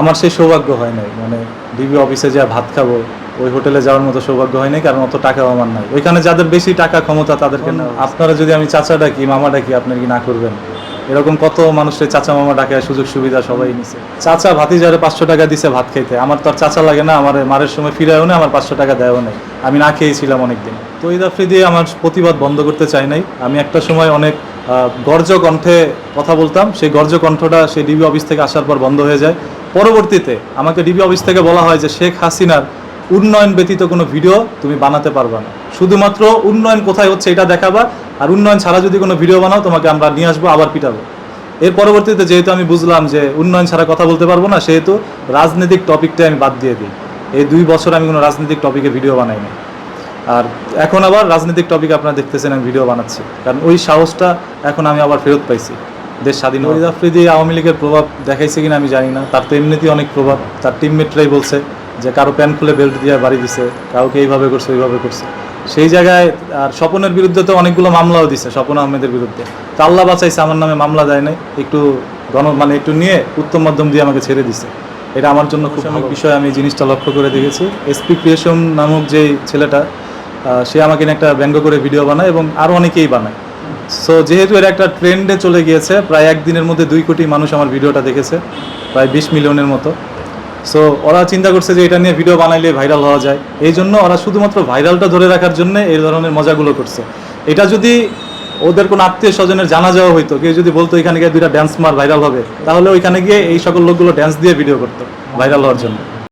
আমার সেই সৌভাগ্য হয় নাই। মানে ডিবি অফিসে যা ভাত খাব ওই হোটেলে যাওয়ার মতো সৌভাগ্য হয় নাই কারণ অত টাকাও আমার নাই। ওইখানে যাদের বেশি টাকা ক্ষমতা তাদেরকে না আপনারা যদি আমি চাচা ডাকি মামা ডাকি আপনার কি না করবেন? এরকম কত মানুষের চাচা মামা ডাকে সুযোগ সুবিধা সবাই নিছে। চাচা ভাতি যারে পাঁচশো টাকা দিছে ভাত খাইতে। আমার তো আর চাচা লাগে না আমার মারের সময় ফিরায়ও না আমার পাঁচশো টাকা দেয়ও নাই। আমি না খেয়েছিলাম অনেকদিন। তো ঈদ আফ্রিদি আমার প্রতিবাদ বন্ধ করতে চাই নাই। আমি একটা সময় অনেক গর্জ কণ্ঠে কথা বলতাম। সেই গর্জ কণ্ঠটা সেই ডিবি অফিস থেকে আসার পর বন্ধ হয়ে যায়। পরবর্তীতে আমাকে ডিবি অফিস থেকে বলা হয় যে, শেখ হাসিনার উন্নয়ন ব্যতীত কোনো ভিডিও তুমি বানাতে পারবা না। শুধুমাত্র উন্নয়ন কোথায় হচ্ছে এটা দেখাবা, আর উন্নয়ন ছাড়া যদি কোনো ভিডিও বানাও, তোমাকে আমরা নিয়ে আসব, আবার পিটাবো। এর পরবর্তীতে যেহেতু আমি বুঝলাম যে, উন্নয়ন ছাড়া কথা বলতে পারব না, সেহেতু রাজনৈতিক টপিকটা আমি বাদ দিয়ে দিই। এই দুই বছর আমি কোনো রাজনৈতিক টপিকে ভিডিও বানাইনি। আর এখন আবার রাজনৈতিক টপিক আপনারা দেখতেছেন আমি ভিডিও বানাচ্ছি। কারণ ওই সাহসটা এখন আমি আবার ফেরত পাইছি। দেশ স্বাধীন ওই আফ্রিদি আওয়ামী লীগের প্রভাব দেখাইছে কিনা আমি জানি না। তার তো এমনিতেই অনেক প্রভাব। তার টিমমেটরাই বলছে যে কারও প্যান খুলে বেল্ট দিয়ে বাড়ি দিছে কাউকে এইভাবে করছে ওইভাবে করছে। সেই জায়গায় আর স্বপনের বিরুদ্ধে তো অনেকগুলো মামলাও দিছে স্বপন আহমেদের বিরুদ্ধে। তো আল্লাহ বাঁচাইছে আমার নামে মামলা দেয় নাই। একটু গণ মানে একটু নিয়ে উত্তম মাধ্যম দিয়ে আমাকে ছেড়ে দিছে। এটা আমার জন্য খুব অনেক বিষয় আমি এই জিনিসটা লক্ষ্য করে দেখেছি। এসপি ক্রিয়েশন নামক যে ছেলেটা সে আমাকে নিয়ে একটা ব্যঙ্গ করে ভিডিও বানায় এবং আরও অনেকেই বানায়। সো যেহেতু এটা একটা ট্রেন্ডে চলে গিয়েছে, প্রায় একদিনের মধ্যে দুই কোটি মানুষ আমার ভিডিওটা দেখেছে, প্রায় বিশ মিলিয়নের মতো। সো ওরা চিন্তা করছে যে এটা নিয়ে ভিডিও বানাইলে ভাইরাল হওয়া যায়। এই জন্য ওরা শুধুমাত্র ভাইরালটা ধরে রাখার জন্য এই ধরনের মজাগুলো করছে। এটা যদি ওদের কোনো আত্মীয় স্বজনের জানা যাওয়া হইতো, কেউ যদি বলতো, এখানে গিয়ে দুইটা ড্যান্স মার ভাইরাল হবে, তাহলে ওইখানে গিয়ে এই সকল লোকগুলো ড্যান্স দিয়ে ভিডিও করতো ভাইরাল হওয়ার জন্য।